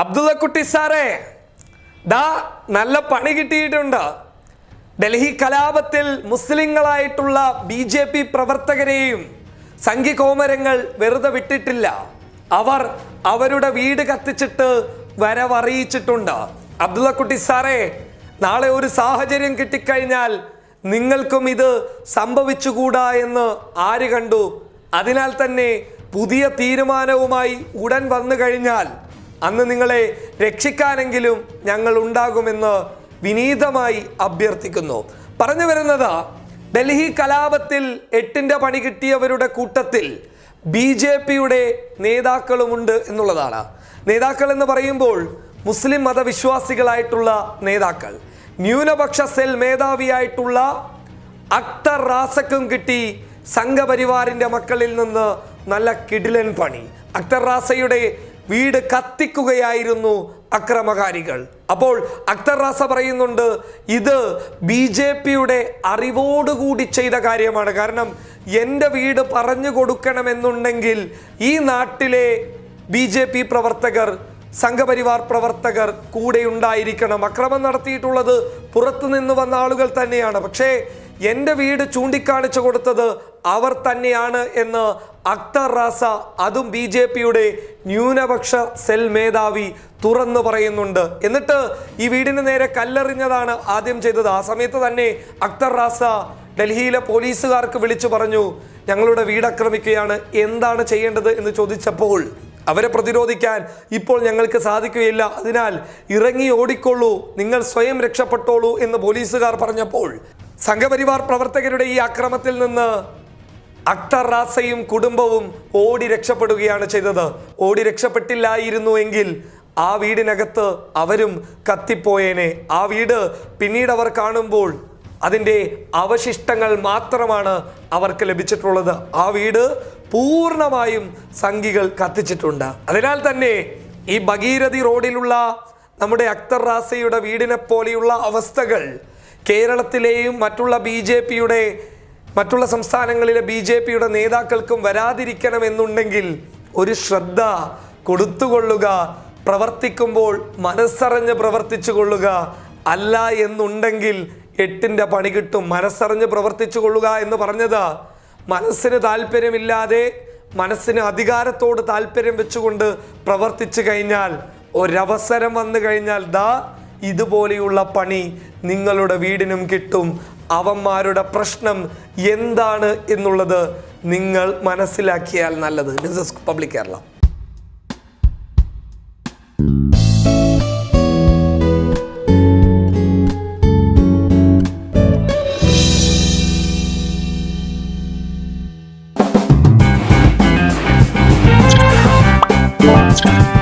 അബ്ദുള്ളക്കുട്ടി സാറേ ദാ നല്ല പണി കിട്ടിയിട്ടുണ്ട്. ഡൽഹി കലാപത്തിൽ മുസ്ലിങ്ങളായിട്ടുള്ള ബി ജെ പി പ്രവർത്തകരെയും സംഘികോമരങ്ങൾ വെറുതെ വിട്ടിട്ടില്ല. അവർ അവരുടെ വീട് കത്തിച്ചിട്ട് വരവറിയിച്ചിട്ടുണ്ട്. അബ്ദുള്ളക്കുട്ടി സാറേ നാളെ ഒരു സാഹചര്യം കിട്ടിക്കഴിഞ്ഞാൽ നിങ്ങൾക്കും ഇത് സംഭവിച്ചുകൂടാ എന്ന് ആര് കണ്ടു? അതിനാൽ തന്നെ പുതിയ തീരുമാനവുമായി ഉടൻ വന്നു കഴിഞ്ഞാൽ അന്ന് നിങ്ങളെ രക്ഷിക്കാനെങ്കിലും ഞങ്ങൾ ഉണ്ടാകുമെന്ന് വിനീതമായി അഭ്യർത്ഥിക്കുന്നു. പറഞ്ഞു വരുന്നത് ഡൽഹി കലാപത്തിൽ എട്ടിന്റെ പണി കിട്ടിയവരുടെ കൂട്ടത്തിൽ ബി ജെ പിയുടെ നേതാക്കളുമുണ്ട് എന്നുള്ളതാണ്. നേതാക്കൾ എന്ന് പറയുമ്പോൾ മുസ്ലിം മതവിശ്വാസികളായിട്ടുള്ള നേതാക്കൾ. ന്യൂനപക്ഷ സെൽ മേധാവിയായിട്ടുള്ള അക്തർ റാസക്കും കിട്ടി സംഘപരിവാറിന്റെ മക്കളിൽ നിന്ന് നല്ല കിടിലൻ പണി. അക്തർ റാസയുടെ വീട് കത്തിക്കുകയായിരുന്നു അക്രമകാരികൾ. അപ്പോൾ അക്തർ റാസ പറയുന്നുണ്ട് ഇത് ബി ജെ പിയുടെ അറിവോടുകൂടി ചെയ്ത കാര്യമാണ്. കാരണം എന്റെ വീട് പറഞ്ഞു കൊടുക്കണമെന്നുണ്ടെങ്കിൽ ഈ നാട്ടിലെ ബി ജെ പി പ്രവർത്തകർ സംഘപരിവാർ പ്രവർത്തകർ കൂടെ ഉണ്ടായിരിക്കണം. അക്രമം നടത്തിയിട്ടുള്ളത് പുറത്തു നിന്ന് വന്ന ആളുകൾ തന്നെയാണ്. പക്ഷേ എന്റെ വീട് ചൂണ്ടിക്കാണിച്ചു കൊടുത്തത് അവർ തന്നെയാണ് എന്ന് അക്തർ റാസ അതും ബി ജെ പിയുടെ ന്യൂനപക്ഷ സെൽ മേധാവി തുറന്നു പറയുന്നുണ്ട്. എന്നിട്ട് ഈ വീടിന് നേരെ കല്ലെറിഞ്ഞതാണ് ആദ്യം ചെയ്തത്. ആ സമയത്ത് തന്നെ അക്തർ റാസ ഡൽഹിയിലെ പോലീസുകാർക്ക് വിളിച്ചു പറഞ്ഞു ഞങ്ങളുടെ വീട് ആക്രമിക്കുകയാണ് എന്താണ് ചെയ്യേണ്ടത്? എന്ന് ചോദിച്ചപ്പോൾ അവരെ പ്രതിരോധിക്കാൻ ഇപ്പോൾ ഞങ്ങൾക്ക് സാധിക്കുകയില്ല. അതിനാൽ ഇറങ്ങി ഓടിക്കൊള്ളൂ. നിങ്ങൾ സ്വയം രക്ഷപ്പെട്ടോളൂ എന്ന് പോലീസുകാർ പറഞ്ഞപ്പോൾ സംഘപരിവാർ പ്രവർത്തകരുടെ ഈ അക്രമത്തിൽ നിന്ന് അക്തർ റാസയും കുടുംബവും ഓടി രക്ഷപ്പെടുകയാണ് ചെയ്തത്. ഓടി രക്ഷപ്പെട്ടില്ലായിരുന്നു എങ്കിൽ ആ വീടിനകത്ത് അവരും കത്തിപ്പോയേനെ. ആ വീട് പിന്നീട് അവർ കാണുമ്പോൾ അതിന്റെ അവശിഷ്ടങ്ങൾ മാത്രമാണ് അവർക്ക് ലഭിച്ചിട്ടുള്ളത്. ആ വീട് പൂർണമായും സംഘികൾ കത്തിച്ചിട്ടുണ്ട്. അതിനാൽ തന്നെ ഈ ഭഗീരഥി റോഡിലുള്ള നമ്മുടെ അക്തർ റാസയുടെ വീടിനെ പോലെയുള്ള അവസ്ഥകൾ കേരളത്തിലെയും മറ്റുള്ള ബി ജെ പിയുടെ മറ്റുള്ള സംസ്ഥാനങ്ങളിലെ ബി ജെ പിയുടെ നേതാക്കൾക്കും വരാതിരിക്കണമെന്നുണ്ടെങ്കിൽ ഒരു ശ്രദ്ധ കൊടുത്തുകൊള്ളുക പ്രവർത്തിക്കുമ്പോൾ മനസ്സറിഞ്ഞ് പ്രവർത്തിച്ചു കൊള്ളുക അല്ല എന്നുണ്ടെങ്കിൽ എട്ടിന്റെ പണി കിട്ടും. മനസ്സറിഞ്ഞ് പ്രവർത്തിച്ചു കൊള്ളുക എന്ന് പറഞ്ഞത് മനസ്സിന് താല്പര്യമില്ലാതെ മനസ്സിന് അധികാരത്തോട് താല്പര്യം വെച്ചുകൊണ്ട് പ്രവർത്തിച്ചു കഴിഞ്ഞാൽ ഒരവസരം വന്നു കഴിഞ്ഞാൽ ദാ ഇതുപോലെയുള്ള പണി നിങ്ങളുടെ വീടിനും കിട്ടും. അവന്മാരുടെ പ്രശ്നം എന്താണ് എന്നുള്ളത് നിങ്ങൾ മനസ്സിലാക്കിയാൽ നല്ലത്. Business public Kerala Thank